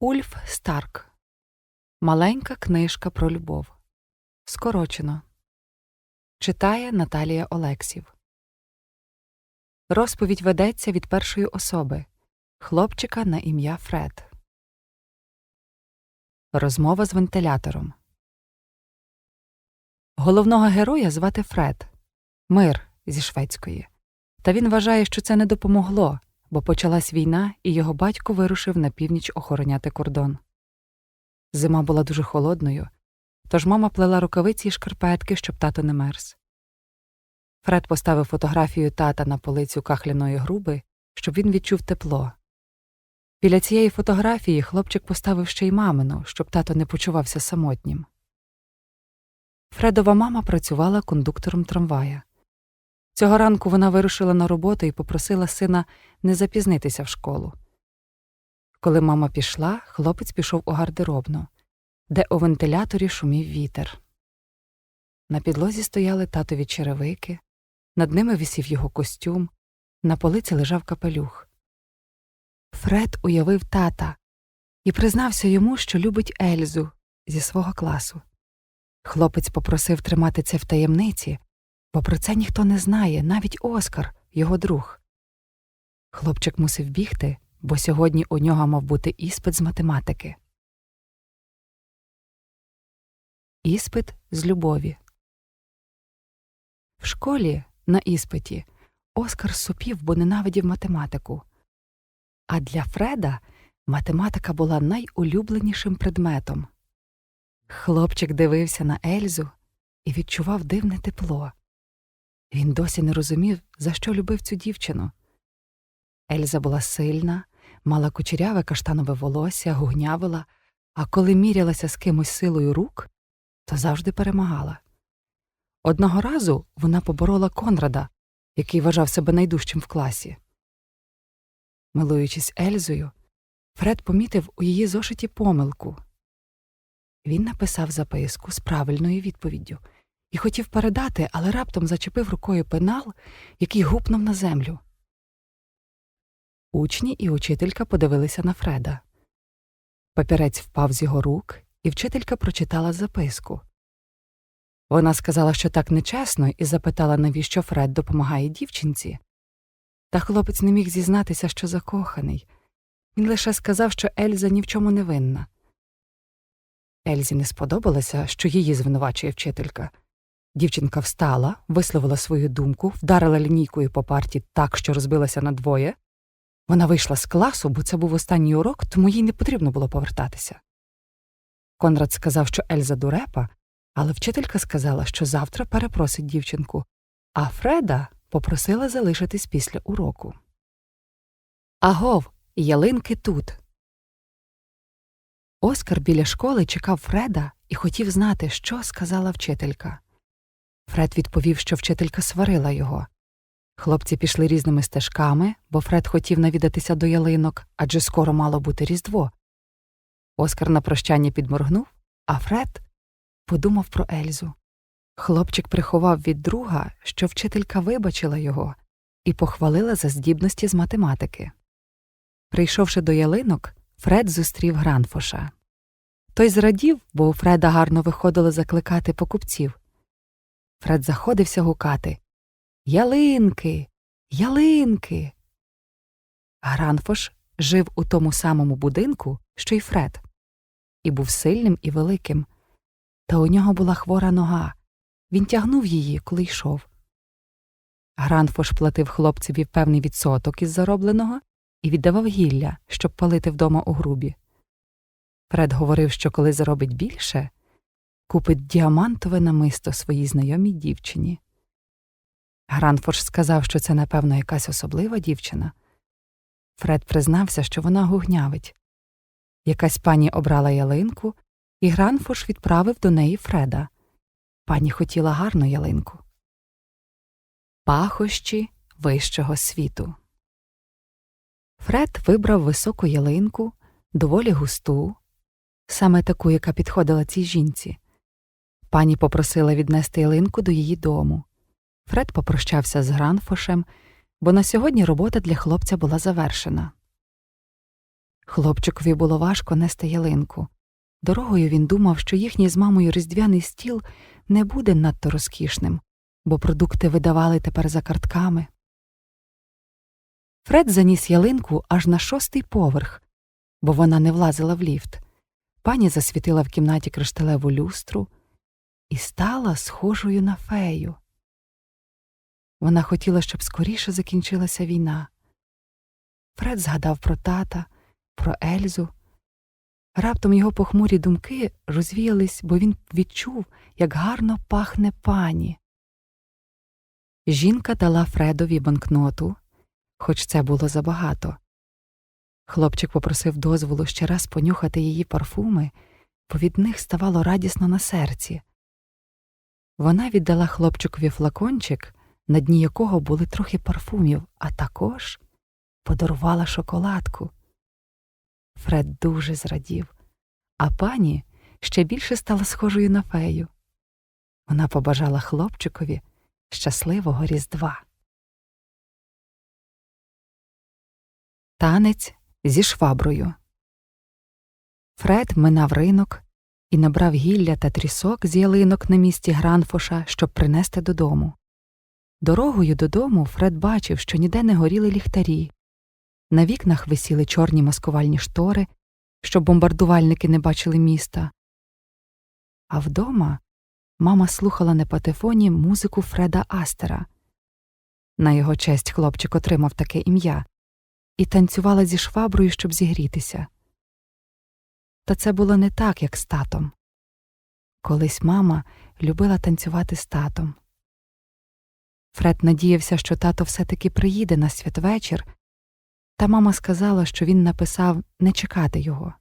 Ульф Старк. Маленька книжка про любов. Скорочено. Читає Наталія Олексів. Розповідь ведеться від першої особи хлопчика на ім'я Фред. Розмова з вентилятором. Головного героя звати Фред. Мир зі шведської. Та він вважає, що це не допомогло, бо почалась війна, і його батько вирушив на північ охороняти кордон. Зима була дуже холодною, тож мама плела рукавиці й шкарпетки, щоб тато не мерз. Фред поставив фотографію тата на полицю кахляної груби, щоб він відчув тепло. Біля цієї фотографії хлопчик поставив ще й мамину, щоб тато не почувався самотнім. Фредова мама працювала кондуктором трамвая. Цього ранку вона вирушила на роботу і попросила сина не запізнитися в школу. Коли мама пішла, хлопець пішов у гардеробну, де у вентиляторі шумів вітер. На підлозі стояли татові черевики, над ними висів його костюм, на полиці лежав капелюх. Фред уявив тата і признався йому, що любить Ельзу зі свого класу. Хлопець попросив тримати це в таємниці, бо про це ніхто не знає, навіть Оскар, його друг. Хлопчик мусив бігти, бо сьогодні у нього мав бути іспит з математики. Іспит з любові. В школі на іспиті Оскар сопів, бо ненавидів математику. А для Фреда математика була найулюбленішим предметом. Хлопчик дивився на Ельзу і відчував дивне тепло. Він досі не розумів, за що любив цю дівчину. Ельза була сильна, мала кучеряве каштанове волосся, гугнявила, а коли мірялася з кимось силою рук, то завжди перемагала. Одного разу вона поборола Конрада, який вважав себе найдужчим в класі. Милуючись Ельзою, Фред помітив у її зошиті помилку. Він написав записку з правильною відповіддю і хотів передати, але раптом зачепив рукою пенал, який гупнув на землю. Учні і учителька подивилися на Фреда. Папірець впав з його рук, і вчителька прочитала записку. Вона сказала, що так нечесно, і запитала, навіщо Фред допомагає дівчинці. Та хлопець не міг зізнатися, що закоханий. Він лише сказав, що Ельза ні в чому не винна. Ельзі не сподобалося, що її звинувачує вчителька. Дівчинка встала, висловила свою думку, вдарила лінійкою по парті так, що розбилася надвоє. Вона вийшла з класу, бо це був останній урок, тому їй не потрібно було повертатися. Конрад сказав, що Ельза дурепа, але вчителька сказала, що завтра перепросить дівчинку, а Фреда попросила залишитись після уроку. Агов, ялинки тут. Оскар біля школи чекав Фреда і хотів знати, що сказала вчителька. Фред відповів, що вчителька сварила його. Хлопці пішли різними стежками, бо Фред хотів навідатися до ялинок, адже скоро мало бути Різдво. Оскар на прощання підморгнув, а Фред подумав про Ельзу. Хлопчик приховав від друга, що вчителька вибачила його і похвалила за здібності з математики. Прийшовши до ялинок, Фред зустрів Гранфоша. Той зрадів, бо у Фреда гарно виходило закликати покупців. Фред заходився гукати Ялинки, ялинки. Гранфош жив у тому самому будинку, що й Фред, і був сильним і великим. Та у нього була хвора нога. Він тягнув її, коли йшов. Гранфош платив хлопцеві певний відсоток із заробленого і віддавав гілля, щоб палити вдома у грубі. Фред говорив, що коли заробить більше, купить діамантове намисто своїй знайомій дівчині. Гранфорш сказав, що це, напевно, якась особлива дівчина. Фред признався, що вона гугнявить. Якась пані обрала ялинку, і Гранфош відправив до неї Фреда. Пані хотіла гарну ялинку. Пахощі вищого світу. Фред вибрав високу ялинку, доволі густу, саме таку, яка підходила цій жінці. Пані попросила віднести ялинку до її дому. Фред попрощався з Гранфошем, бо на сьогодні робота для хлопця була завершена. Хлопчикові було важко нести ялинку. Дорогою він думав, що їхній з мамою різдвяний стіл не буде надто розкішним, бо продукти видавали тепер за картками. Фред заніс ялинку аж на шостий поверх, бо вона не влазила в ліфт. Пані засвітила в кімнаті кришталеву люстру і стала схожою на фею. Вона хотіла, щоб скоріше закінчилася війна. Фред згадав про тата, про Ельзу. Раптом його похмурі думки розвіялись, бо він відчув, як гарно пахне пані. Жінка дала Фредові банкноту, хоч це було забагато. Хлопчик попросив дозволу ще раз понюхати її парфуми, бо від них ставало радісно на серці. Вона віддала хлопчикові флакончик, на дні якого були трохи парфумів, а також подарувала шоколадку. Фред дуже зрадів, а пані ще більше стала схожою на фею. Вона побажала хлопчикові щасливого Різдва. Танець зі шваброю. Фред минав ринок і набрав гілля та трісок з ялинок на місці Гранфоша, щоб принести додому. Дорогою додому Фред бачив, що ніде не горіли ліхтарі. На вікнах висіли чорні маскувальні штори, щоб бомбардувальники не бачили міста. А вдома мама слухала на патефоні музику Фреда Астера. На його честь хлопчик отримав таке ім'я і танцювала зі шваброю, щоб зігрітися. Та це було не так, як з татом. Колись мама любила танцювати з татом. Фред надіявся, що тато все таки приїде на святвечір, та мама сказала, що він написав не чекати його.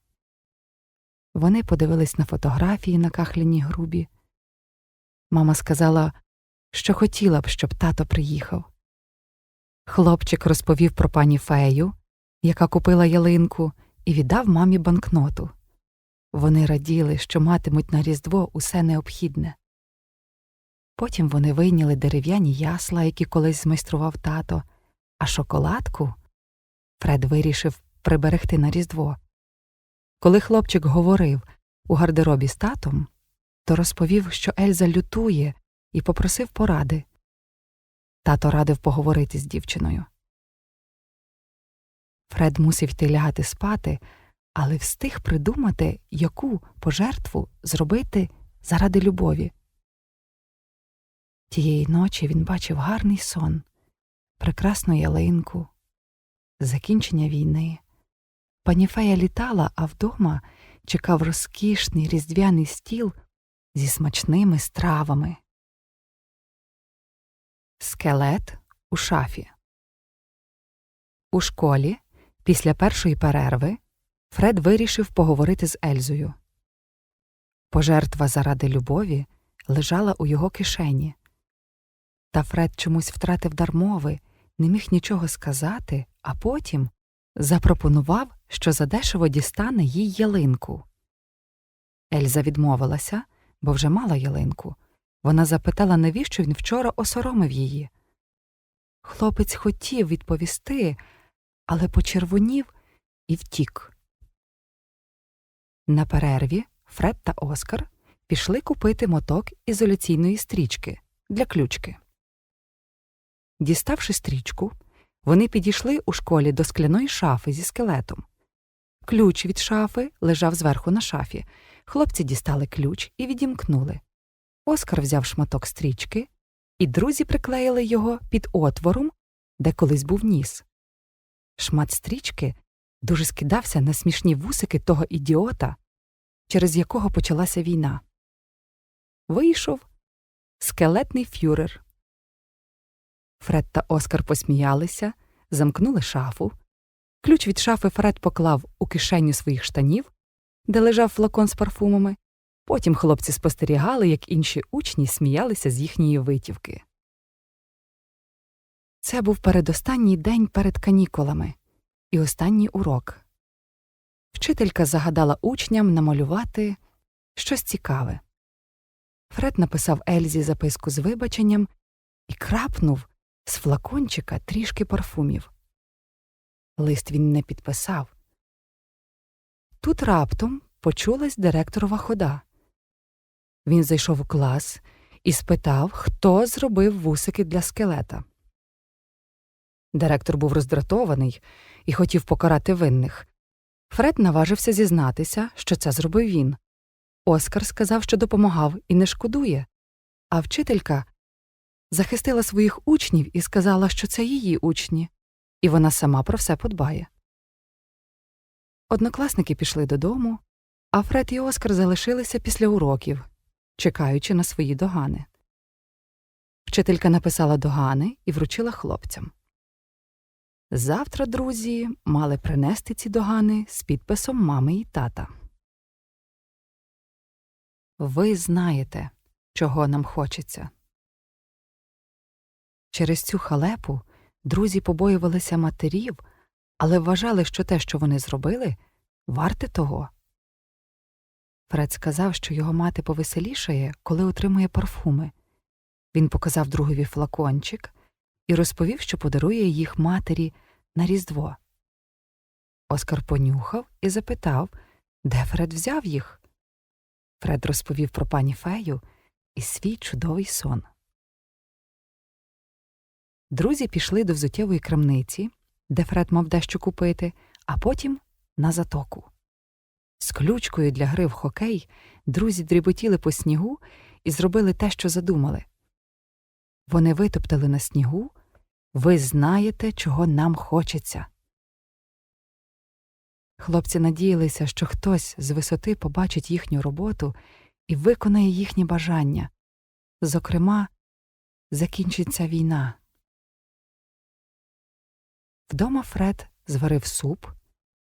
Вони подивились на фотографії на кахляній грубі. Мама сказала, що хотіла б, щоб тато приїхав. Хлопчик розповів про пані фею, яка купила ялинку, і віддав мамі банкноту. Вони раділи, що матимуть на Різдво усе необхідне. Потім вони вийняли дерев'яні ясла, які колись змайстрував тато, а шоколадку Фред вирішив приберегти на Різдво. Коли хлопчик говорив у гардеробі з татом, то розповів, що Ельза лютує, і попросив поради. Тато радив поговорити з дівчиною. Фред мусив йти лягати спати, але встиг придумати, яку пожертву зробити заради любові. Тієї ночі він бачив гарний сон, прекрасну ялинку, закінчення війни. Пані фея літала, а вдома чекав розкішний різдвяний стіл зі смачними стравами. Скелет у шафі. У школі після першої перерви Фред вирішив поговорити з Ельзою. Пожертва заради любові лежала у його кишені. Та Фред чомусь втратив дар мови, не міг нічого сказати, а потім запропонував, що задешево дістане їй ялинку. Ельза відмовилася, бо вже мала ялинку. Вона запитала, навіщо він вчора осоромив її. Хлопець хотів відповісти, але почервонів і втік. На перерві Фред та Оскар пішли купити моток ізоляційної стрічки для ключки. Діставши стрічку, вони підійшли у школі до скляної шафи зі скелетом. Ключ від шафи лежав зверху на шафі. Хлопці дістали ключ і відімкнули. Оскар взяв шматок стрічки, і друзі приклеїли його під отвором, де колись був ніс. Шмат стрічки дуже скидався на смішні вусики того ідіота, через якого почалася війна. Вийшов скелетний фюрер. Фред та Оскар посміялися, замкнули шафу. Ключ від шафи Фред поклав у кишеню своїх штанів, де лежав флакон з парфумами. Потім хлопці спостерігали, як інші учні сміялися з їхньої витівки. Це був передостанній день перед канікулами і останній урок. Вчителька загадала учням намалювати щось цікаве. Фред написав Ельзі записку з вибаченням і крапнув з флакончика трішки парфумів. Лист він не підписав. Тут раптом почулась директорова хода. Він зайшов у клас і спитав, хто зробив вусики для скелета. Директор був роздратований і хотів покарати винних. Фред наважився зізнатися, що це зробив він. Оскар сказав, що допомагав і не шкодує, а вчителька захистила своїх учнів і сказала, що це її учні, і вона сама про все подбає. Однокласники пішли додому, а Фред і Оскар залишилися після уроків, чекаючи на свої догани. Вчителька написала догани і вручила хлопцям. Завтра друзі мали принести ці догани з підписом мами і тата. Ви знаєте, чого нам хочеться. Через цю халепу друзі побоювалися матерів, але вважали, що те, що вони зробили, варте того. Фред сказав, що його мати повеселішає, коли отримує парфуми. Він показав другові флакончик і розповів, що подарує їх матері на Різдво. Оскар понюхав і запитав, де Фред взяв їх. Фред розповів про пані фею і свій чудовий сон. Друзі пішли до взуттєвої крамниці, де Фред мав дещо купити, а потім на затоку. З ключкою для гри в хокей друзі дріботіли по снігу і зробили те, що задумали. Вони витоптали на снігу ви знаєте, чого нам хочеться. Хлопці надіялися, що хтось з висоти побачить їхню роботу і виконає їхні бажання. Зокрема, закінчиться війна. Вдома Фред зварив суп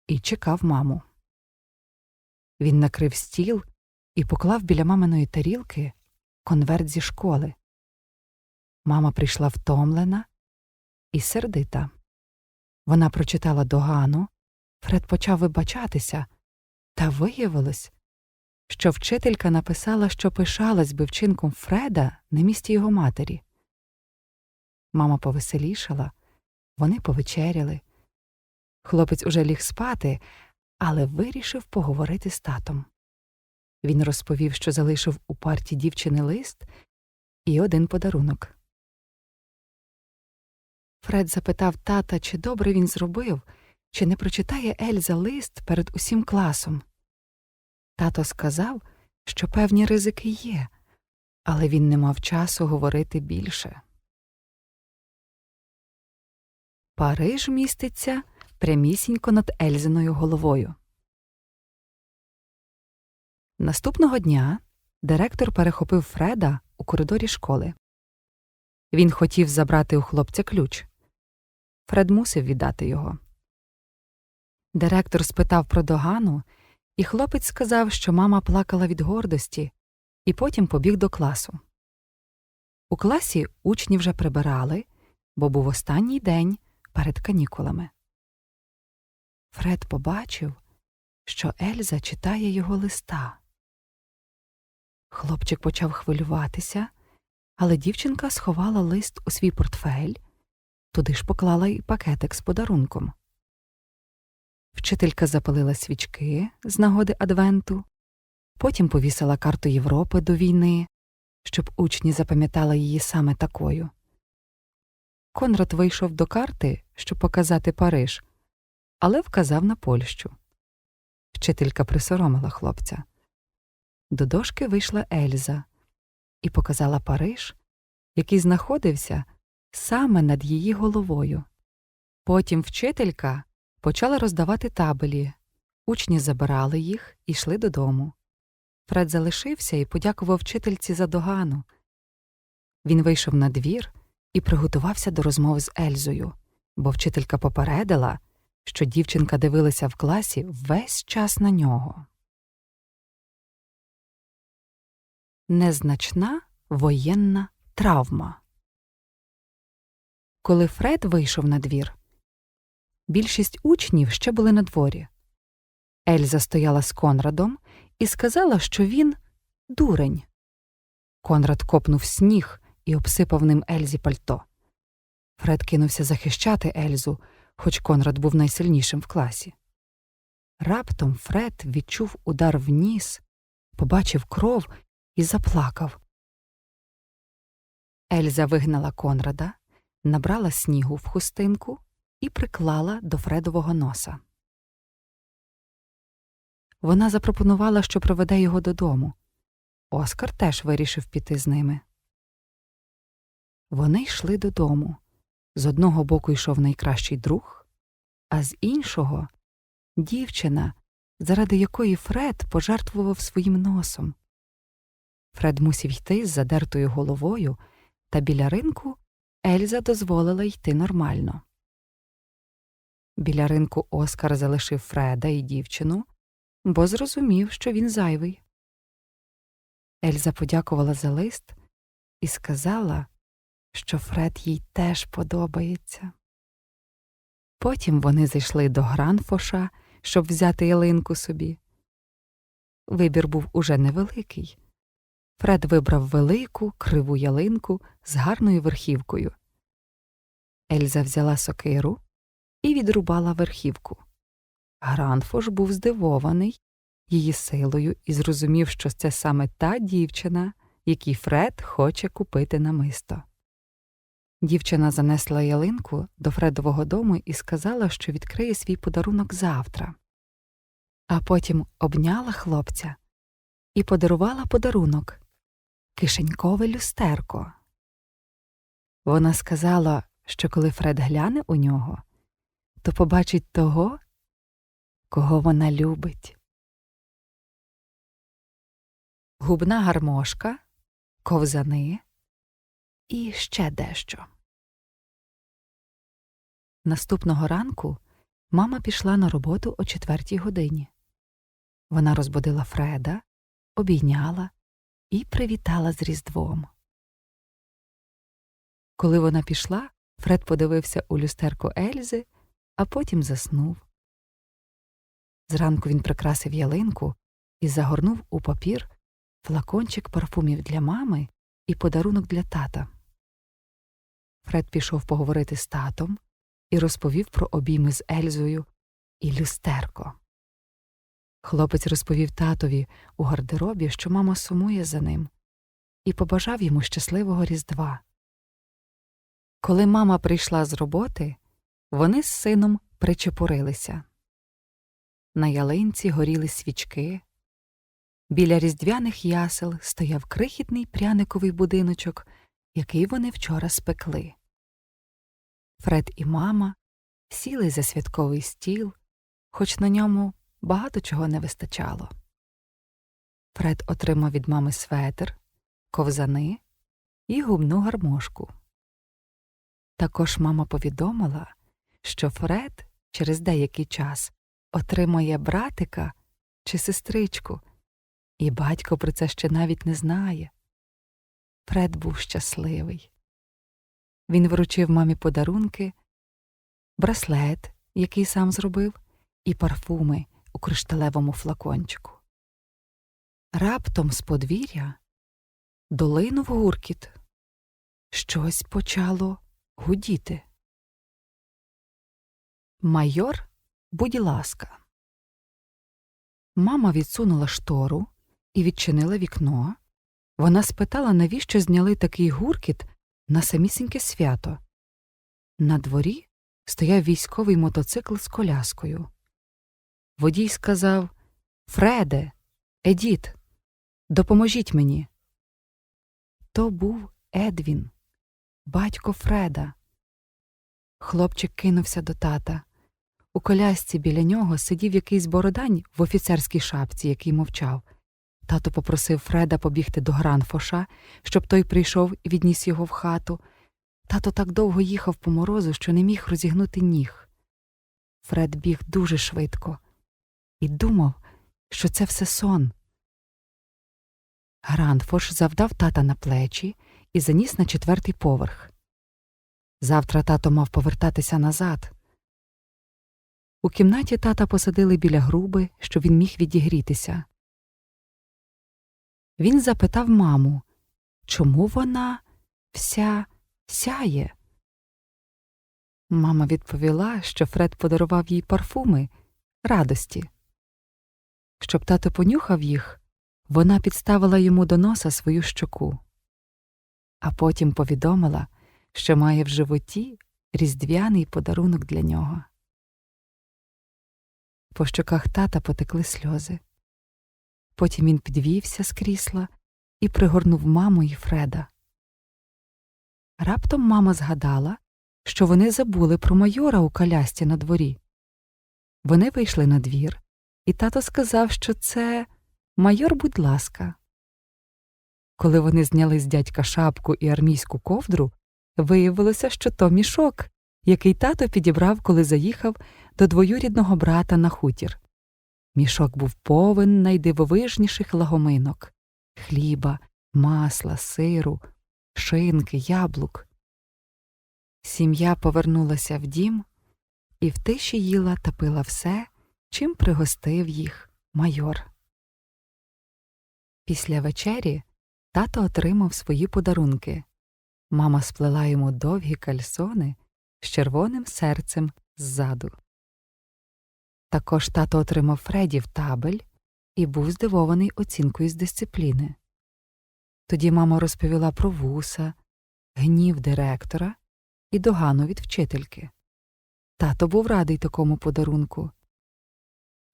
і чекав маму. Він накрив стіл і поклав біля маминої тарілки конверт зі школи. Мама прийшла втомлена і сердита. Вона прочитала догану, Фред почав вибачатися, та виявилось, що вчителька написала, що пишалась би вчинком Фреда на місці його матері. Мама повеселішала, вони повечеряли. Хлопець уже ліг спати, але вирішив поговорити з татом. Він розповів, що залишив у парті дівчини лист і один подарунок. Фред запитав тата, чи добре він зробив, чи не прочитає Ельза лист перед усім класом. Тато сказав, що певні ризики є, але він не мав часу говорити більше. Париж міститься прямісінько над Ельзиною головою. Наступного дня директор перехопив Фреда у коридорі школи. Він хотів забрати у хлопця ключ. Фред мусив віддати його. Директор спитав про догану, і хлопець сказав, що мама плакала від гордості, і потім побіг до класу. У класі учні вже прибирали, бо був останній день перед канікулами. Фред побачив, що Ельза читає його листа. Хлопчик почав хвилюватися, але дівчинка сховала лист у свій портфель, туди ж поклала й пакетик з подарунком. Вчителька запалила свічки з нагоди Адвенту, потім повісила карту Європи до війни, щоб учні запам'ятали її саме такою. Конрад вийшов до карти, щоб показати Париж, але вказав на Польщу. Вчителька присоромила хлопця. До дошки вийшла Ельза і показала Париж, який знаходився саме над її головою. Потім вчителька почала роздавати табелі, учні забирали їх і йшли додому. Фред залишився і подякував вчительці за догану. Він вийшов на двір і приготувався до розмови з Ельзою, бо вчителька попередила, що дівчинка дивилася в класі весь час на нього. Незначна воєнна травма. Коли Фред вийшов на двір, більшість учнів ще були на дворі. Ельза стояла з Конрадом і сказала, що він дурень. Конрад копнув сніг і обсипав ним Ельзі пальто. Фред кинувся захищати Ельзу, хоч Конрад був найсильнішим в класі. Раптом Фред відчув удар в ніс, побачив кров і заплакав. Ельза вигнала Конрада, набрала снігу в хустинку і приклала до Фредового носа. Вона запропонувала, що проведе його додому. Оскар теж вирішив піти з ними. Вони йшли додому. З одного боку йшов найкращий друг, а з іншого дівчина, заради якої Фред пожертвував своїм носом. Фред мусів йти з задертою головою, та біля ринку Ельза дозволила йти нормально. Біля ринку Оскар залишив Фреда і дівчину, бо зрозумів, що він зайвий. Ельза подякувала за лист і сказала, що Фред їй теж подобається. Потім вони зайшли до Гранфоша, щоб взяти ялинку собі. Вибір був уже невеликий. Фред вибрав велику, криву ялинку з гарною верхівкою. Ельза взяла сокиру і відрубала верхівку. Гранфош був здивований її силою і зрозумів, що це саме та дівчина, якій Фред хоче купити намисто. Дівчина занесла ялинку до Фредового дому і сказала, що відкриє свій подарунок завтра, а потім обняла хлопця і подарувала подарунок кишенькове люстерко. Вона сказала, що коли Фред гляне у нього, то побачить того, кого вона любить. Губна гармошка, ковзани і ще дещо. Наступного ранку мама пішла на роботу о четвертій годині. Вона розбудила Фреда, обійняла і привітала з Різдвом. Коли вона пішла, Фред подивився у люстерку Ельзи, а потім заснув. Зранку він прикрасив ялинку і загорнув у папір флакончик парфумів для мами і подарунок для тата. Фред пішов поговорити з татом і розповів про обійми з Ельзою і люстерко. Хлопець розповів татові у гардеробі, що мама сумує за ним, і побажав йому щасливого Різдва. Коли мама прийшла з роботи, вони з сином причепурилися. На ялинці горіли свічки. Біля різдвяних ясел стояв крихітний пряниковий будиночок, який вони вчора спекли. Фред і мама сіли за святковий стіл, хоч на ньому багато чого не вистачало. Фред отримав від мами светр, ковзани і губну гармошку. Також мама повідомила, що Фред через деякий час отримає братика чи сестричку, і батько про це ще навіть не знає. Фред був щасливий. Він вручив мамі подарунки, браслет, який сам зробив, і парфуми у кришталевому флакончику. Раптом з подвір'я долинув гуркіт. Щось почало гудіти. Майор, будь ласка. Мама відсунула штору і відчинила вікно. Вона спитала, навіщо зняли такий гуркіт на самісіньке свято. На дворі стояв військовий мотоцикл з коляскою. Водій сказав Фреде, Едіт, допоможіть мені. То був Едвін, батько Фреда. Хлопчик кинувся до тата. У колясці біля нього сидів якийсь бородань в офіцерській шапці, який мовчав. Тато попросив Фреда побігти до Гранфоша, щоб той прийшов і відніс його в хату. Тато так довго їхав по морозу, що не міг розігнути ніг. Фред біг дуже швидко і думав, що це все сон. Гранфош завдав тата на плечі і заніс на четвертий поверх. Завтра тато мав повертатися назад. У кімнаті тата посадили біля груби, щоб він міг відігрітися. Він запитав маму, чому вона вся сяє. Мама відповіла, що Фред подарував їй парфуми радості щоб тато понюхав їх, вона підставила йому до носа свою щоку, а потім повідомила, що має в животі різдвяний подарунок для нього. По щоках тата потекли сльози. Потім він підвівся з крісла і пригорнув маму і Фреда. Раптом мама згадала, що вони забули про майора у колясці на дворі. Вони вийшли на двір, і тато сказав, що це майор, будь ласка. Коли вони зняли з дядька шапку і армійську ковдру, виявилося, що то мішок, який тато підібрав, коли заїхав до двоюрідного брата на хутір. Мішок був повен найдивовижніших лагоминок хліба, масла, сиру, шинки, яблук. Сім'я повернулася в дім і в тиші їла та пила все, чим пригостив їх майор. Після вечері тато отримав свої подарунки. Мама сплела йому довгі кальсони з червоним серцем ззаду. Також тато отримав Фредів табель і був здивований оцінкою з дисципліни. Тоді мама розповіла про вуса, гнів директора і догану від вчительки. Тато був радий такому подарунку.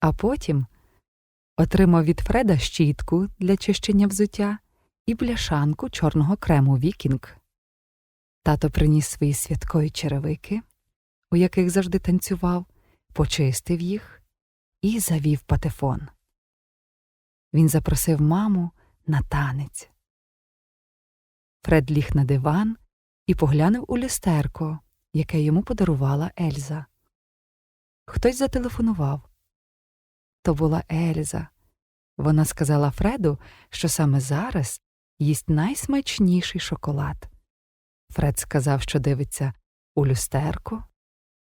А потім отримав від Фреда щітку для чищення взуття і бляшанку чорного крему Вікінг. Тато приніс свої святкові черевики, у яких завжди танцював, почистив їх і завів патефон. Він запросив маму на танець. Фред ліг на диван і поглянув у люстерко, яке йому подарувала Ельза. Хтось зателефонував. То була Ельза. Вона сказала Фреду, що саме зараз їсть найсмачніший шоколад. Фред сказав, що дивиться у люстерку.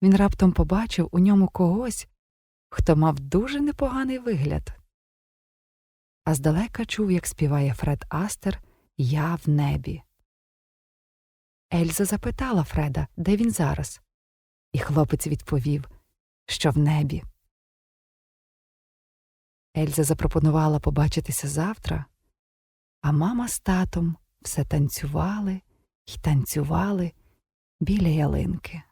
Він раптом побачив у ньому когось, хто мав дуже непоганий вигляд. А здалека чув, як співає Фред Астер Я в небі. Ельза запитала Фреда, де він зараз, і хлопець відповів, що в небі. Ельза запропонувала побачитися завтра, а мама з татом все танцювали й танцювали біля ялинки.